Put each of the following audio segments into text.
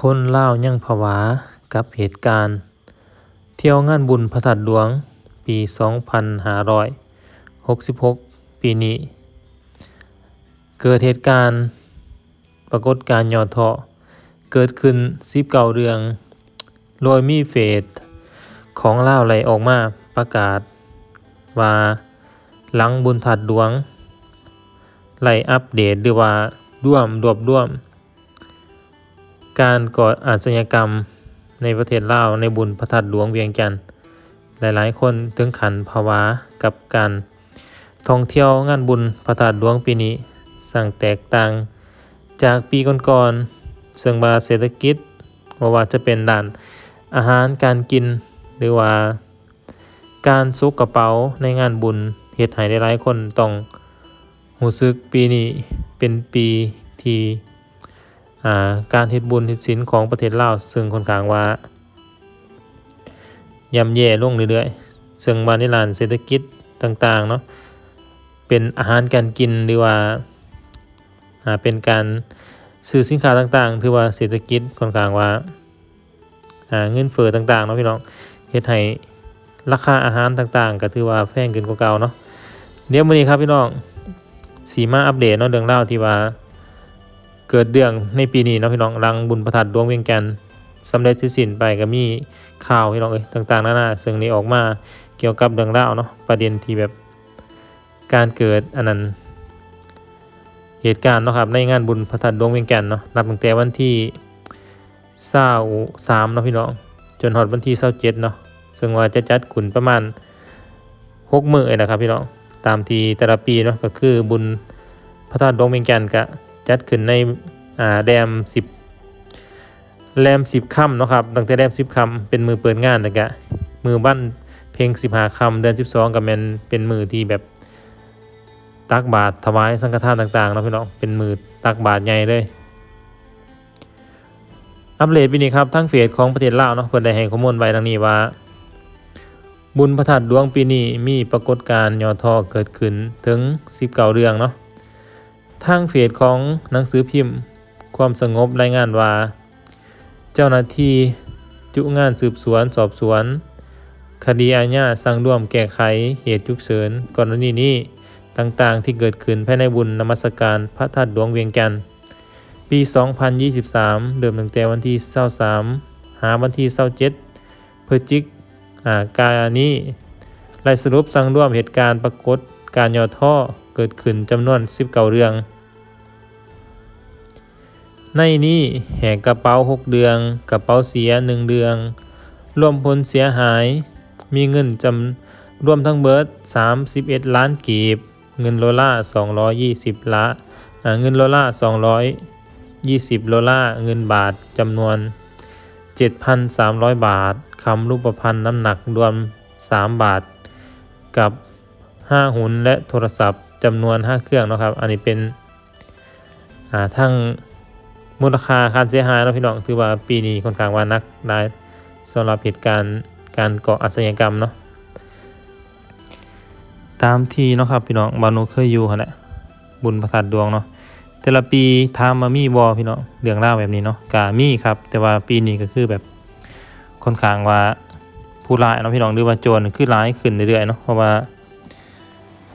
คนลาวยังผวากับเหตุการณ์ เที่ยวงานบุญพระธาตุหลวงปี 2566 ปีนี้ เกิดเหตุการณ์ ปรากฏการณ์ย่อท้อเกิดขึ้น19เรื่อง โดยมีเฟซของลาวไหลออกมาประกาศ ว่าหลังบุญธาตุหลวงไล่อัปเดตหรือว่าร่วมรวบรวม การก่ออาชญากรรมในประเทศลาวในบุญพระธาตุหลวงเวียงจันทน์หลายๆ คนถึงขันภาวะกับการท่องเที่ยวงานบุญพระธาตุหลวงปีนี้สั่งแตกต่างจากปีก่อนๆซึ่งว่าเศรษฐกิจบ่ว่าจะเป็นด้านอาหารการกินหรือว่า การซุกกระเป๋าในงานบุญเฮ็ดให้หลายๆคนต้องรู้สึกปีนี้เป็นปีที่ การเฮ็ดบุญเฮ็ดศีลของประเทศลาวซึ่งค่อนข้างว่าย่ำแย่ลงเรื่อยๆซึ่งว่าในด้านเศรษฐกิจต่างๆเนาะเป็นอาหารการกินหรือว่าเป็นการซื้อสินค้าต่างๆ ถือว่าเศรษฐกิจค่อนข้างว่าเงินเฟ้อต่างๆเนาะพี่น้องเฮ็ดให้ราคาอาหารต่างๆ ก็ถือว่าแพงขึ้นกว่าเก่าเนาะเดี๋ยวมื้อนี้ครับพี่น้องสีมาอัปเดตเนาะเรื่องราวที่ว่า เกิดเรื่องในปีนี้เนาะพี่น้องรังบุญประทัดดวงเวียงจันทน์สำเร็จที่สินไปก็มีข่าวพี่น้องเอ้ยต่างๆนานาซึ่งนี้ออกมาเกี่ยวกับเรื่องราวเนาะประเด็นที่แบบการเกิดอันนั้นเหตุการณ์เนาะครับในงานบุญพระธาตุดวงเวียงจันทน์เนาะนับตั้งแต่วันที่23เนาะพี่น้องจนฮอดวันที่27เจ็ดเนาะซึ่งว่าจะจัดขึ้นประมาณ6มื้อเองนะครับพี่น้องตามที่แต่ละปีเนาะก็คือบุญพระธาตุดวงเวียงจันทน์ก็ จัดขึ้นในอ่าแรม10แรม10ค่ำเนาะครับตั้งแต่แรม10ค่ำเป็นมือเปิดงานแล้วก็มือบ้านเพลง15ค่ำเดือน 12ก็แมนเป็นมือที่แบบตักบาตรถวายสังฆทานต่างๆเนาะพี่น้องเป็นมือตักบาตรใหญ่เลยอัปเดตปีนี้ครับทั้งเฟซของประเทศลาวเนาะเพิ่นได้ให้ข้อมูลไว้ดังนี้ว่า บุญพระธาตุดวงปีนี้มีปรากฏการณ์ยอทอเกิดขึ้นถึง 19 เรื่องเนาะ ทางเฟซของหนังสือพิมพ์ ความสงบรายงานว่า เจ้าหน้าที่จุงานสืบสวนสอบสวน คดีอาญาสั่งร่วมแก้ไขเหตุฉุกเฉินกรณีนี้ต่างๆ ที่เกิดขึ้นภายในบุญนมัสการพระธาตุหลวงเวียงจันทน์ปี 2023 เริ่มตั้งแต่วันที่23หาวันที่27พฤศจิกายนนี้รายสรุปสั่งร่วมเหตุการณ์ปรากฏการย่อท่อ เกิดขึ้นจำนวน19เรื่อง ในนี้แหกกระเป๋า 6 เดือง กระเป๋าเสีย 1 เดือง รวมผลเสียหาย มีเงินจำรวมทั้งเบิด31 ล้านกีบ เงินโลล่า220 ล้านอ่าเงินโลล่า220 โลล่าเงินบาทจำนวน 7,300 บาทคำรูปพรรณน้ำหนักรวม 3 บาท กับ 5 หุ่นและโทรศัพท์ จำนวน 5 เครื่องเนาะครับ อันนี้เป็นทั้งมูลค่าค่าเสียหายนะพี่น้องถือว่าปีนี้ค่อนข้างว่านักได้สำหรับเหตุการณ์การก่ออาชญากรรมเนาะตามที่เนาะครับพี่น้องบานุเคยอยู่หั่นแหละบุญพระธาตุดวงเนาะแต่ละปีถามมามีบ่พี่น้องเรื่องราแบบนี้เนาะก็มีครับ แต่ว่าปีนี้ก็คือแบบค่อนข้างว่าผู้ร้ายเนาะพี่น้องหรือว่าโจรคือร้ายขึ้นเรื่อยๆเนาะเพราะว่า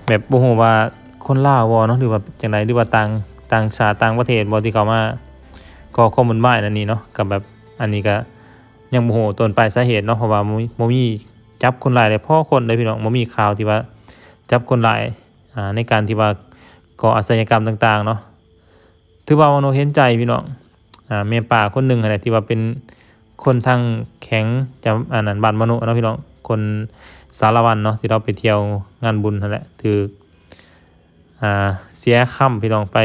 แบบบ่ฮู้ว่าคนลาวบ่เนาะหรือว่าจังไดหรือว่าต่างต่างชาติต่างประเทศบ่ที่เขามาก่อข้อมูลบ้ายอันนี้เนาะกับแบบอันนี้ก็ยังบ่ฮู้ต้นปลายสาเหตุเนาะเพราะว่าบ่มีบ่มีจับคนร้ายได้พอคนเลยพี่น้องบ่มีข่าวที่ว่าจับคนร้ายอ่าในการที่ว่าก่ออาชญากรรมต่างๆเนาะถือว่ามโนเห็นใจพี่น้องอ่าแม่ป่าคนหนึงนั่นแหละที่ว่าเป็นคนทางแข็งจะอันนั้นบ้านมนุษย์เนาะพี่น้องคน สารวันเนาะที่เราไปเที่ยวงานบุญนั่นแหละถืออ่าเสียค่ำพี่น้องไป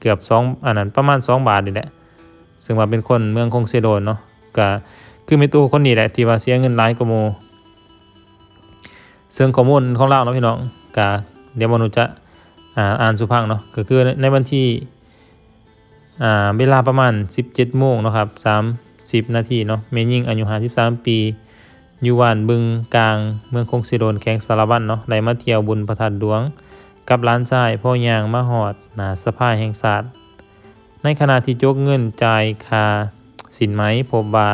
เกือบ2อ,อันนั้นประมาณ2บาทนี่แหละซึ่งว่าเป็นคนเมืองคงเซโดนเนาะก็คือเมตูคนนี้แหละที่ว่าเสียเงินหลายกว่าหมู่ซึ่งข้อมูลของเราเนาะพี่น้องก็เดี๋ยวมนุษย์จะอ่าอ่านสุพังเนาะก็คือในวันที่อ่าเวลาประมาณ 17โมงเนาะครับ30 นาทีเนาะแม่หญิงอายุ53ปี อยู่ว่านบึงกลางเมืองคงสิโดนแข้งสารวัตรเนาะได้มาเที่ยวบุญพระธาตุหลวง กับร้านชายพ่อยางมาหอดหนาสะพายแห่งศาสตร์ในขณะที่จกเงินจ่ายคาสินไหมพบว่า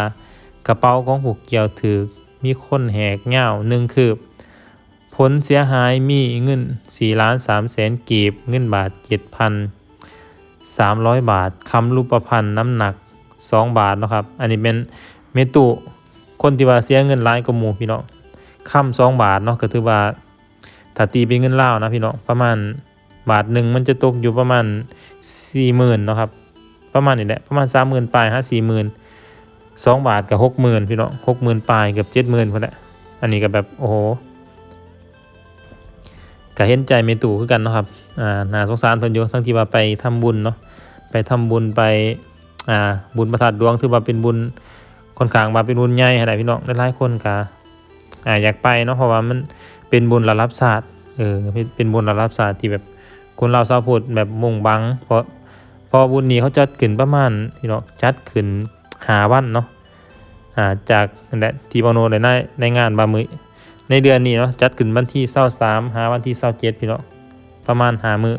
กระเป๋าของผูกเกี่ยวถือมีคนแหกเง้าหนึ่งคืบ ผลเสียหายมีเงิน4ล้าน3แสนกีบ เงินบาท 7,300 บาทคำรูปพรรณน้ำหนัก 2 บาทนะครับ อันนี้เป็นเมตุ คนที่ว่าเสียเงินหลายกว่าหมู่พี่น้องคำ2บาทเนาะก็ถือว่าถ้าตีเป็นเงินลาวนะพี่น้องประมาณบาทหนึ่งมันจะตกอยู่ประมาณ40,000เนาะครับประมาณนี้แหละประมาณ30,000ปลาย5 40,000 2บาทกับ60,000พี่น้อง60,000ปลายเกับ70,000พุ่นแหละอันนี้ก็แบบโอ้โหก็เห็นใจเมตู่คือกันเนาะครับอ่าน่าสงสารเพิ่นอยู่ทั้งที่ว่าไปทำบุญเนาะไปทำบุญไปอ่าบุญประทัดดวงถือว่าเป็นบุญ ค่อนข้างว่าเป็นบุญใหญ่ให้ได้พี่น้องหลายๆคนก็อ่าอยากไปเนาะเพราะว่ามันเป็นบุญระดับศาสตร์เออเป็นบุญระดับศาสตร์ที่แบบคนเราชาวพุทธแบบมุ่งบังเพราะพอบุญนี้เขาจัดขึ้นประมาณพี่น้องจัดขึ้นหาวันเนาะอ่าจากนั่นแหละที่บอโนได้ในในงานบามือในเดือนนี้เนาะจัดขึ้นวันที่เศร้าสามหาวันที่เศร้าเจ็ดพี่เนาะประมาณหามือ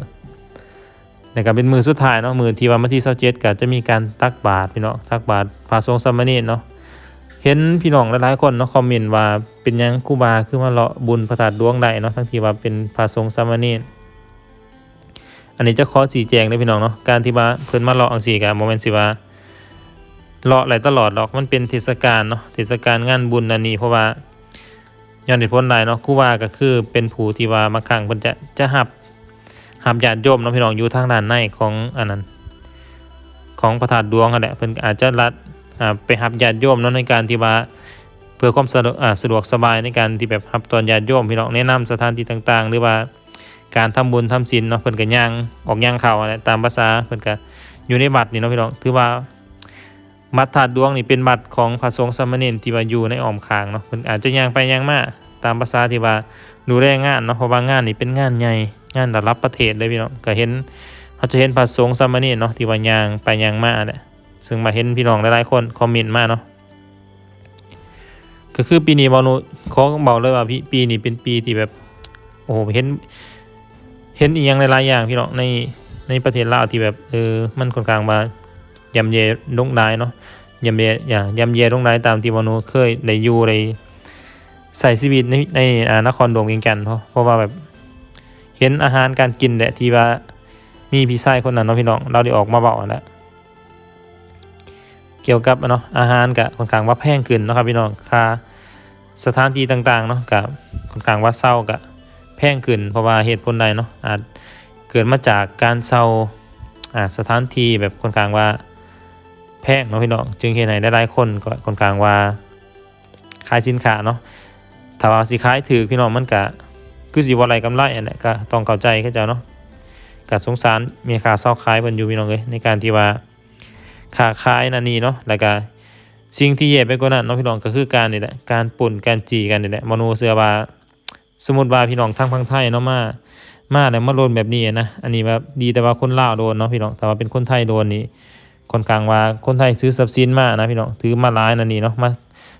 นการเป็นมือสุดท้ายเนาะมือที่วันวันที่เศร้าเจ็ดก็จะมีการตักบาตรพี่เนาะตักบาตรพระสงฆ์สามเณรเนาะเห็นพี่น้องหลายๆคนเนาะคอมเมนต์ว่าเป็นยังครูบาคือมาเลาะบุญประทาดดวงได้เนาะทั้งที่ว่าเป็นพระสงฆ์สามเณรอันนี้จะขอสีแจงเลยพี่น้องเนาะการที่ว่าเพิ่นมาเลาะอังสีกันโมเมนต์สิว่าเลาะอะไรตลอดหรอกมันเป็นเทศกาลเนาะเทศกาลงานบุญอันนี้เพราะว่าย้อนเหตุผลใดเนาะครูว่าก็คือเป็นผู้ที่ว่ามาขังเพิ่นจะจะหับ หับญาติโยมเนาะพี่น้องอยู่ทางด้านในของอันนั้น ของพระธาตุดวงนั่นแหละเพิ่นอาจจะรัดอ่าไปหับญาติโยมเนาะในการที่ว่าเพื่อความสะดวกอ่าสะดวกสบายในการที่แบบหับตอนญาติโยมพี่น้องแนะนำสถานที่ต่าง ๆ หรือว่าการทำบุญทำศีลเนาะเพิ่นก็ย่างออกย่างเข้าอะไรตามภาษาเพิ่นก็อยู่ในบัตรนี่เนาะพี่น้องถือว่าบัตรธาตุดวงนี่เป็นบัตรของพระสงฆ์สามเณรที่ว่าอยู่ในอ้อมข้างเนาะเพิ่นอาจจะย่างไปย่างมาตามภาษาที่ว่าดูแลงานเนาะเพราะว่างานนี่เป็นงานใหญ่ งานระดับประเทศเลยพี่น้องก็เห็นเขาจะเห็นพระสงฆ์สามเณรเนาะที่ว่ายางไปยางมาแหละซึ่งมาเห็นพี่น้องหลายๆคนคอมเมนต์มาเนาะก็คือปีนี้บอนุขอบอกเลยว่าพี่ปีนี้เป็นปีที่แบบโอ้โหเห็น เห็นอีกอย่างหลายๆอย่างพี่น้องในในประเทศลาวที่แบบเออมันค่อนข้างมายำเยลงได้เนาะยำเยอย่างยำเยลงได้ตามที่วานุเคยได้อยู่ในใส่ชีวิตในในนครหลวงเวียงจันเพราะเพราะว่าแบบ เห็นอาหารการกินแหละที่ว่ามีพี่ชายคนนั้นเนาะพี่น้องเราได้ออกมาบอกแล้วเกี่ยวกับเนาะอาหารกับค่อนข้างว่าแพงขึ้นเนาะครับพี่น้องค่าสถานที่ต่างๆเนาะกับค่อนข้างว่าเศร้ากับแพงขึ้น เพราะว่าเหตุผลใดเนาะอาจเกิดมาจากการเช่าอ่าสถานที่แบบค่อนข้างว่าแพงเนาะพี่น้องจึงเห็นให้หลายๆคนก็ค่อนข้างว่าขายสินค้าเนาะถ้าว่าสิขายถือพี่น้องมันก็ คือสิบ่อะไรกำไรอันนี้ก็ต้องเข้าใจเข้าใจเนาะก็สงสารมีค่าเช่าขายเพิ่นอยู่พี่น้องเอ้ยในการที่ว่าค่าขายนั่นนี่เนาะแล้วก็สิ่งที่แย่ไปกว่านั้นเนาะพี่น้องก็คือการนี่แหละการป่นการจีกันนี่แหละมโนเสือว่าสมมติว่าพี่น้องทางพังไทยเนาะมามาแล้วมาโดนแบบนี้นะอันนี้แบบดีแต่ว่าคนลาวโดนเนาะพี่น้องแต่ว่าเป็นคนไทยโดนนี่ค่อนข้างว่าคนไทยซื้อทรัพย์สินมานะพี่น้องถือมาหลายนั่นนี่เนาะมา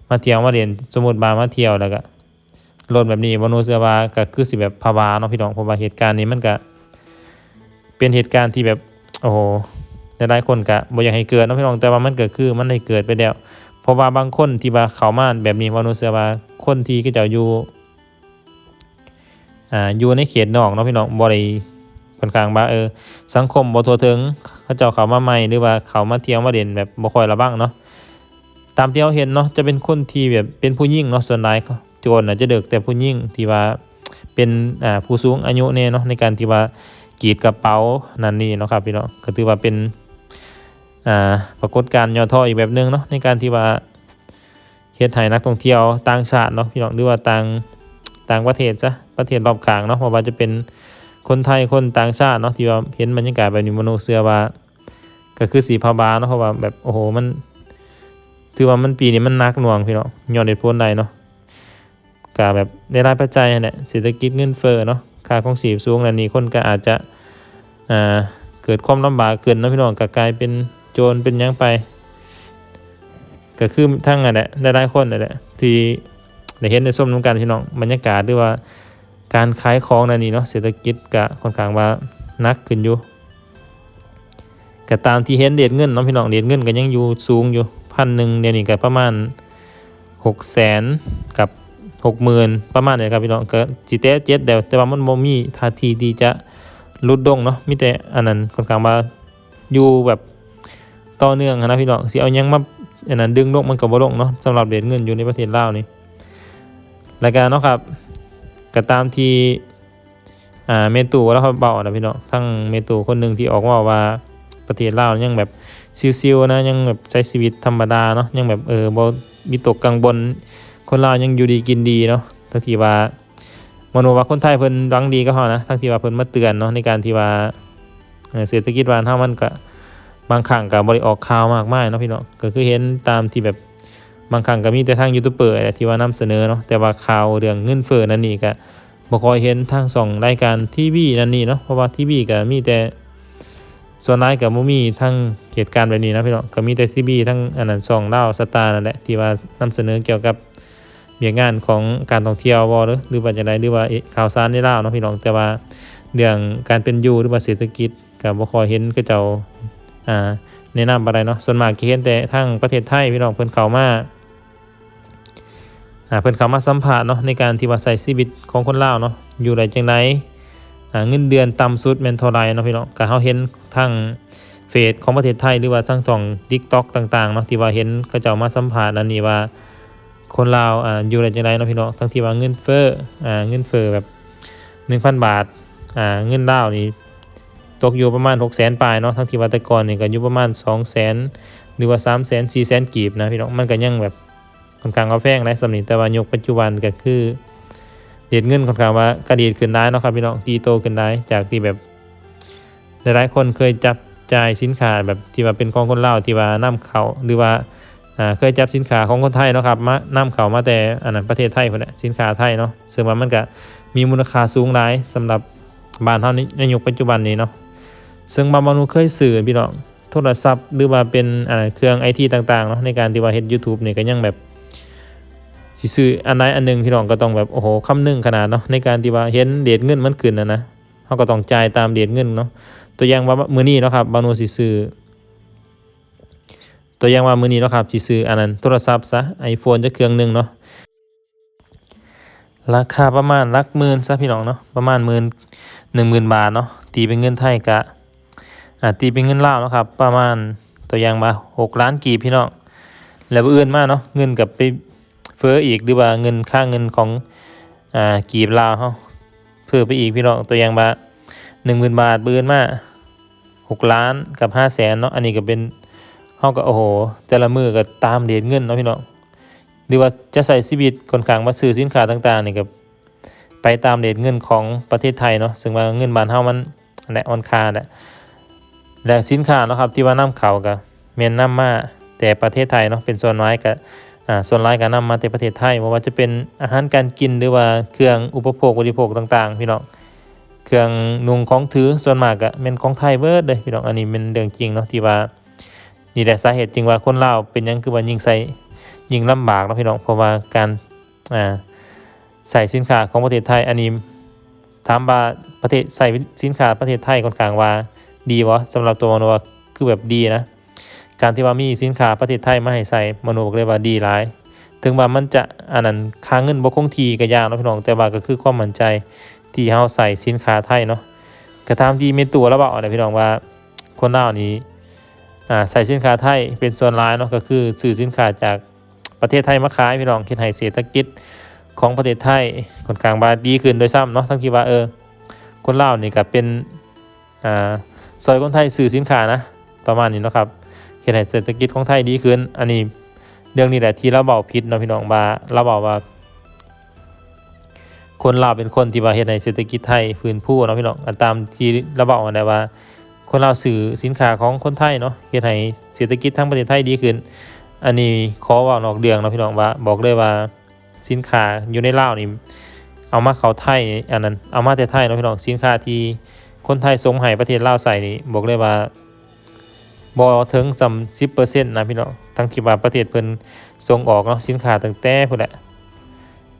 มาเที่ยวมาเรียนสมมติว่ามาเที่ยวแล้วก็ โดนแบบนี้บ่รู้เสือว่าก็คือสิแบบภาวะเนาะพี่น้องเพราะว่าเหตุการณ์นี้มันก็เป็นเหตุการณ์ที่แบบโอ้โหหลายๆคนก็บ่อยากให้เกิดเนาะพี่น้องแต่ว่ามันเกิดคือมันได้เกิดไปแล้วเพราะว่าบางคนที่ว่าเขามาแบบนี้บ่รู้เสือว่าคนที่ก็จะอยู่อ่าอยู่ในเขตนอกเนาะพี่น้องบ่ได้ค่อนข้างว่าเออสังคมบ่ทั่วถึงเขาเจ้าเขามาใหม่หรือว่าเขามาเที่ยวมาเด่นแบบบ่ค่อยระวังเนาะตามที่เราเห็นเนาะจะเป็นคนที่แบบเป็นผู้หญิงเนาะส่วนใหญ่ โจรน่ะจะเด็กแต่ผู้หญิงที่ว่าเป็นผู้สูงอายุเนี่ยเนาะในการที่ว่ากรีดกระเป๋านั่นนี่เนาะครับพี่เน้องก็ถือว่าเป็นปรากฏการณ์ย่อท่ออีกแบบหนึงเนาะในการที่ว่าเฮ็ดให้นักท่องเที่ยวต่างชาติเนาะพี่น้องหรือว่าต่างต่างประเทศซะประเทศรอบข้างเนาะเพราะว่าจะเป็นคนไทยคนต่างชาติเนาะที่ว่าเห็นบรรยากาศแบบนี้มโนเสือว่า ก็คือสีพาบาเนาะเพราะว่าแบบโอ้โหมัน ถือว่ามันปีนี้มันนักหน่วงพี่เนาะย้อนเหตุผลใดเนาะ กาแบบได้รายปัจจัยนั่นแหละเศรษฐกิจเงินเฟ้อเนาะค่าของสีพสูงนั่นนี่คนก็อาจจะอ่าเกิดความลำบากขึ้นนะพี่น้องก็กลายเป็นโจรเป็นยังไปก็คือทั้งนั่นแหละหลายๆคนนั่นแหละที่ได้เห็นในส้มน้ำกันพี่น้องบรรยากาศหรือว่าการขายของนั่นนี่เนาะเศรษฐกิจก็ค่อนข้างว่านักขึ้นอยู่ก็ตามที่เห็นเดทเงินเนาะพี่น้องเดทเงินก็ยังอยู่สูงอยู่พันหนึ่งเดี๋ยวนี้ก็ประมาณหกแสนกับ หกหมื่นประมาณนี้ครับพี่น้องก็จีเตเจ็ดเดียวแต่ว่ามันบ่มีท่าทีที่จะลดลงเนาะมีแต่อันนั้นค่อนข้างว่าอยู่แบบต่อเนื่องนะพี่น้องสิเอายังมาอันนั้นดึงลงมันก็บ่ลงเนาะสำหรับเหรียญเงินอยู่ในประเทศลาวนี่รายการเนาะครับก็ตามที่อ่าเมตูแล้วเขาเบานะพี่น้องทั้งเมตูคนหนึ่งที่ออกมาว่าประเทศลาวยังแบบซิวๆนะยังแบบใช้ชีวิตธรรมดาเนาะยังแบบเออบ่มีตกกังวล คนลาวยังอยู่ดีกินดีเนาะทั้งที่ว่ามโนว่าคนไทยเพิ่นหวังดีก็พอนะทั้งที่ว่าเพิ่นมาเตือนเนาะในการที่ว่าเอ่อเศรษฐกิจบ้านเฮามันก็บางครั้งก็บ่ได้ออกข่าวมากมายเนาะพี่น้องก็คือเห็นตามที่แบบบางครั้งก็มีแต่ทางยูทูบเบอร์แหละที่ว่านำเสนอเนาะแต่ว่าข่าวเรื่องเงินเฟ้อนั่นนี่ก็บ่ค่อยเห็นทางสองรายการทีวีนั่นนี่เนาะเพราะว่าทีวีก็มีแต่ส่วนน้ายก็บ่มีทั้งเหตุการณ์แบบนี้นะพี่น้องก็มีแต่ทีวีทั้งอันนั้นสองดาวสตาร์นั่นแหละที่ว่านำเสนอเกี่ยวกับ เบียงานของการท่องเที่ยวบ่หรือหรือว่าจังไดหรือว่าข่าวสารในลาวเนาะพี่น้องแต่ว่าเรื่องการเป็นอยู่หรือว่าเศรษฐกิจก็บ่คอยเห็นเขาเจ้าอ่าแนะนำอะไรเนาะส่วนมากเห็นแต่ทางประเทศไทยพี่น้องเพิ่นเข้ามาอ่าเพิ่นเข้ามาสัมภาษณ์เนาะในการที่ว่าใช้ชีวิตของคนลาวเนาะอยู่ได้จังไดอ่าเงินเดือนต่ำสุดแม่นเท่าไรเนาะพี่น้องก็เฮาเห็นทางเฟซของประเทศไทยหรือว่าทางช่อง TikTok ต่างๆเนาะที่ว่าเห็นเขาเจ้ามาสัมภาษณ์อันนี้ว่า คนลาวอ่าอยู่ได้จังไดเนาะพี่น้องทั้งที่ว่าเงินเฟ้ออ่าเงินเฟ้อแบบ1,000 บาทอ่าเงินลาวนี่ตกอยู่ประมาณ 600,000ปลายเนาะทั้งที่ว่าแต่ก่อนนี่ก็อยู่ประมาณ 200,000หรือว่า 300,000 400,000กีบนะพี่น้องมันก็ยังแบบค่อนข้างเอาแพงนะสำหรับแต่ว่ายกปัจจุบันก็คือเด็ดเงินค่อนข้างว่ากระดีดขึ้นได้เนาะครับพี่น้องตีโตขึ้นได้จากที่แบบหลายๆคนเคยจับจ่ายสินค้าแบบที่ว่าเป็นของคนเล่าที่ว่านํเขาหรือว่า เคยจับสินค้าของคนไทยเนาะครับมานํเข้ามาแต่อันนั้นประเทศไทยพุ่นแหละสินค้าไทยเนาะซึ่งว่ามันก็มีมูลค่าสูงหลายสำหรับบ้านเฮาในในยุคปัจจุบันนี้เนาะซึ่งบางมนุษย์เคยซื้อพี่น้องโทรศัพท์หรือว่าเป็นอ่าเครื่องไอทีต่างๆเนาะในการที่ว่าเฮ็ด YouTube นี่ก็ยังแบบสิซื้ออันใดอันหนึงพี่น้องก็ต้องแบบโอ้โหคำนึงขนาดเนาะในการที่ว่าเห็นเดทเงินมันขึ้นนะนะเฮาก็ต้องจ่ายตามเดทเงินเนาะตัวอย่างว่ามื้อนี้เนาะครับบางหนูสิซื้อ ตัวอย่างว่ามือนี้เนาะครับสิซื้ออันนั้นโทรศัพท์ซะ iPhone จะเครื่องหนึงเนาะราคาประมาณลักหมื่นซะพี่น้องเนาะประมาณหมื่น10,000บาทเนาะตีเป็นเงินไทยก็อ่าตีเป็นเงินลาวนะครับ ประมาณตัวอย่างว่า6ล้านกีพี่น้องแล้วบ่อื่นมากเนาะเงินกับไปเฟ้ออีกหรือว่าเงินค่าเงินของอ่ากีบลาวเฮาเพิ่มไปอีกพี่น้องตัวอย่างว่า10,000บาทเบือนมา6ล้านกับ5แสนเนาะอันนี้ก็เป็น เฮาก็โอ้โห แต่ละมือก็ตามเดทเงินเนาะพี่น้องหรือว่าจะใส่ชีวิตค่อนข้างมาซื้อสินค้าต่างๆนี่ก็ไปตามเดทเงินของประเทศไทยเนาะซึ่งว่าเงินบานเฮามันแหละออนค่าแหละและสินค้าเนาะครับที่ว่านํเข้าก็แม่นนํมาแต่ประเทศไทยเนาะเป็นส่วนน้อยก็อ่าส่วนรายการนำมาแต่ประเทศไทยบ่ว่าจะเป็นอาหารการกินหรือว่าเครื่องอุปโภคบริโภคต่างๆ พี่น้องเครื่องนุ่งของถือส่วนมากก็เป็นของไทยเบิดเลยพี่น้องอันนี้เป็นเรื่องจริงเนาะที่ว่า นี่แหละสาเหตุจริงว่าคนเล่าเป็นยังคือว่ายิ่งใส่ยิ่งลำบากนะพี่น้องเพราะว่าการอ่าใส่สินค้าของประเทศไทยอันนี้ถามว่าประเทศใส่สินค้าประเทศไทยค่อนข้างว่าดีบ่สำหรับตัวมโนว่าคือแบบดีนะ การที่ว่ามีสินค้าประเทศไทยมาให้ใส่มโนบอกเลยว่าดีหลาย ถึงว่ามันจะอันนั้นค่างเงินบ่คงทีก็ยากนะพี่น้องแต่ว่าก็คือความมั่นใจที่เฮาใส่สินค้าไทยเนาะก็ตามที่เมตัวแล้วบอกนะพี่น้องว่าคนลาวนี้ ใส่สินค้าไทยเป็นส่วนหลายเนาะก็คือซื้อสินค้าจากประเทศไทยมาขายพี่น้องเฮ็ดให้เศรษฐกิจของประเทศไทยค่อนข้างว่าดีขึ้นโดยซ้ำเนาะทั้งที่ว่าเออคนลาวนี่ก็เป็นอ่าซอยคนไทยซื้อสินค้านะประมาณนี้เนาะครับเฮ็ดให้เศรษฐกิจของไทยดีขึ้น อันนี้เรื่องนี้แหละที่เราเบาผิดเนาะพี่น้องว่าเราบอกว่า คนลาวเป็นคนที่ว่าเฮ็ดให้เศรษฐกิจไทยฟื้นฟูเนาะพี่น้องอันตามที่เราบอกมาได้ว่า คนลาวซื้อสินค้าของคนไทยเนาะเฮ็ดให้เศรษฐกิจทั้งประเทศไทยดีขึ้น อันนี้ขอว้านอกเรื่องเนาะพี่น้องว่าบอกเลยว่าสินค้าอยู่ในลาวนี่เอามาเข้าไทยอันนั้นเอามาแต่ไทยเนาะพี่น้องสินค้าที่คนไทยส่งให้ประเทศลาวใส่นี่บอกเลยว่าบ่ถึงสำสิบเปอร์เซ็นต์นะพี่น้องทั้งที่ว่าประเทศเพิ่นส่งออกเนาะสินค้าตั้งแต่พุ่นแหละ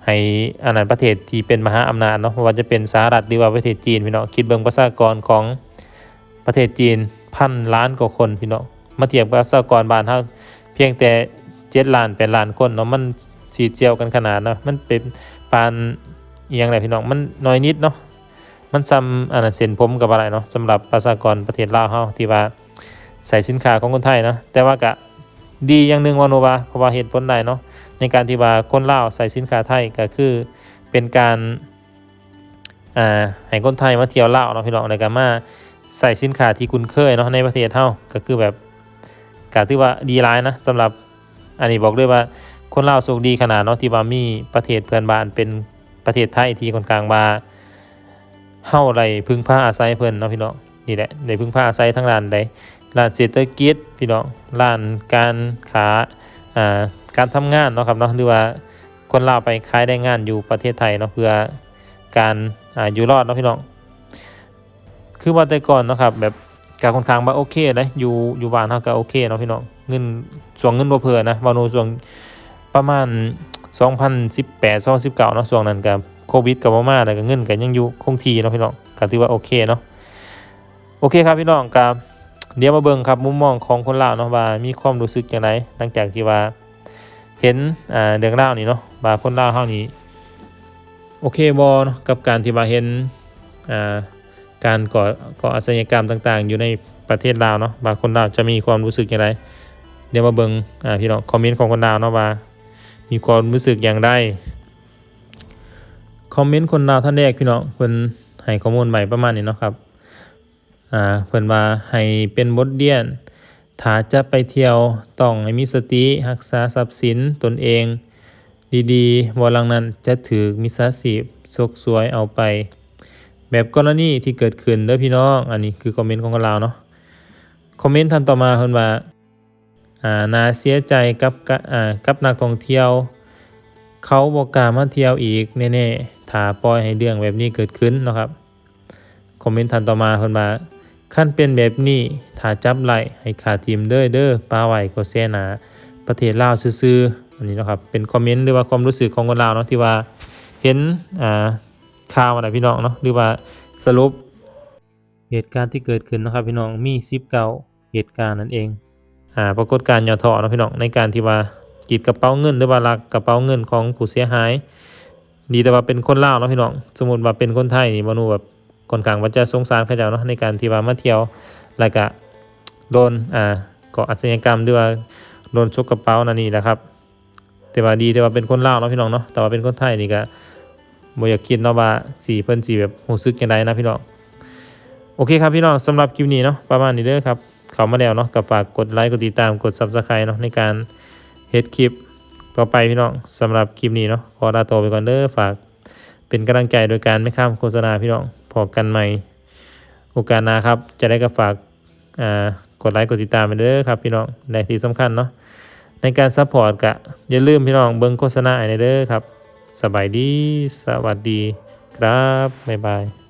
ให้อันนั้นประเทศที่เป็นมหาอำนาจเนาะว่าจะเป็นสหรัฐหรือว่าประเทศจีนพี่น้องคิดเบิ่งประชากรของ ประเทศจีนพันล้านกว่าคนพี่น้องมาเทียบกับประชากรบ้านเฮาเพียงแต่7ล้าน8ล้านคนเนาะมันสีเจียวกันขนาดเนาะมันเป็นปานอียังไงพี่น้องมันน้อยนิดเนาะมันซ้ำอันนั้นเส้นผมกับอะไรเนาะสำหรับประชากรประเทศลาวเฮาที่ว่าใส่สินค้าของคนไทยเนาะแต่ว่าก็ดีอย่างหนึงว่าโนวาเพราะว่าเหตุผลใดเนาะในการที่ว่าคนลาวใส่สินค้าไทยก็คือเป็นการอ่าให้คนไทยมาเที่ยวลาวเนาะพี่น้องแล้วก็มา ใส่สินค้าที่คุ้นเคยเนาะในประเทศเฮาก็คือแบบก็ถือว่าดีหลายนะสำหรับอันนี้บอกเลยว่าคนลาวโชคดีขนาดเนาะที่ว่ามีประเทศเพื่อนบ้านเป็นประเทศไทยที่ค่อนข้างว่าเฮาได้พึ่งพาอาศัยเพิ่นเนาะพี่น้องนี่แหละได้พึ่งพาอาศัยทั้งด้านใดด้านเศรษฐกิจพี่น้องด้านการค้าอ่าการทำงานเนาะครับเนาะหรือว่าคนลาวไปขายได้งานอยู่ประเทศไทยเนาะเพื่อการอ่าอยู่รอดเนาะพี่น้อง คือว่าแต่ก่อนเนาะครับแบบการค่อนข้างว่าโอเคเลยอยู่อยู่บ้านเฮาก็โอเคเนาะพี่น้องเงินส่วงเงินบ่เพิ่นนะว่าโนส่วงประมาณ 2018 2019เนาะช่วงนั้นก็โควิดก็บ่มาแล้วก็เงินก็ยังอยู่คงที่เนาะพี่น้องก็ถือว่าโอเคเนาะโอเคครับพี่น้องก็เดี๋ยวมาเบิ่งครับมุมมองของคนลาวเนาะว่ามีความรู้สึกจังไดหลังจากที่ว่าเห็นอ่าเรื่องราวนี้เนาะว่าคนลาวเฮานี่โอเคบ่เนาะกับการที่ว่าเห็นอ่า การก่อก่ออาชญากรรมต่าง ๆ อยู่ในประเทศลาวเนาะว่าคนลาวจะมีความรู้สึกจังไดเดี๋ยวมาเบิงอ่าพี่น้องคอมเมนต์ของคนดาวเนาะว่า มีความรู้สึกอย่างไรคอมเมนต์คนดาวท่านแรกพี่น้องเพิ่นให้ข้อมูลใหม่ประมาณนี้เนาะครับอ่าเพิ่นว่าให้เป็นบทเรียนถ้าจะไปเที่ยวต้องให้มีสติรักษาทรัพย์สินตนเอง ดีๆบ่หลังนั้นจะถือมิจฉาชีพซกสวยเอาไป แบบกรณีที่เกิดขึ้นเด้อพี่น้อง อันนี้คือคอมเมนต์ของคนลาวเนาะ คอมเมนต์ท่านต่อมาเพิ่นว่าอ่าน่าเสียใจกับกะอ่ากับนักท่องเที่ยว เขาบอกล้ามาเที่ยวอีกแน่ๆถ้าปล่อยให้เรื่องแบบนี้เกิดขึ้นนะครับ คอมเมนต์ทันต่อมาเพิ่นมาขั้นเป็นแบบนี้ถ้าจับไล่ให้ขาทีมเด้อเด้อปลาไหวก็แซ่หนาประเทศลาวซื่อๆอันนี้นะครับเป็นคอมเมนต์หรือว่าความรู้สึกของคนลาวเนาะที่ว่าเห็นอ่า ข่าวอะไรพี่น้องเนาะหรือว่าสรุปเหตุการณ์ที่เกิดขึ้นนะครับพี่น้องมี19เหตุการณ์นั่นเองอ่าปรากฏการณ์ย่อทอเนาะพี่น้องในการที่ว่ากีดกระเป๋าเงิน หรือว่าลักกระเป๋าเงินของผู้เสียหาย ดีแต่ว่าเป็นคนลาวเนาะพี่น้องสมมติว่าเป็นคนไทยนี่บ่รู้แบบค่อนข้างว่าจะสงสารเขาเจ้าเนาะในการที่ว่ามาเที่ยวแล้วก็โดนอ่าก่ออาชญากรรมหรือว่าโดนชกกระเป๋านั่นนี่แหละครับแต่ว่าดีแต่ว่าเป็นคนลาวเนาะพี่น้องเนาะแต่ว่าเป็นคนไทยนี่ก็ บ่อยากคิดเนาะว่าสิเพิ่นสิแบบรู้สึกจังไดนะพี่น้องโอเคครับพี่น้องสำหรับคลิปนี้เนาะประมาณนี้เด้อครับเข้ามาแล้วเนาะก็ฝากกดไลค์กดติดตามกด Subscribe เนาะในการเฮ็ดคลิปต่อไปพี่น้องสำหรับคลิปนี้เนาะขอลาตัวไปก่อนเด้อฝากเป็นกำลังใจโดยการไม่ข้ามโฆษณาพี่น้องพอกันใหม่โอกาสหน้าครับจะได้ก็ฝากอ่ากดไลค์กดติดตามไปเด้อครับพี่น้องในที่สำคัญเนาะในการซัพพอร์ตกะอย่าลืมพี่น้องเบิ่งโฆษณาให้เด้อครับ สบายดี สวัสดี ครับ บ๊ายบาย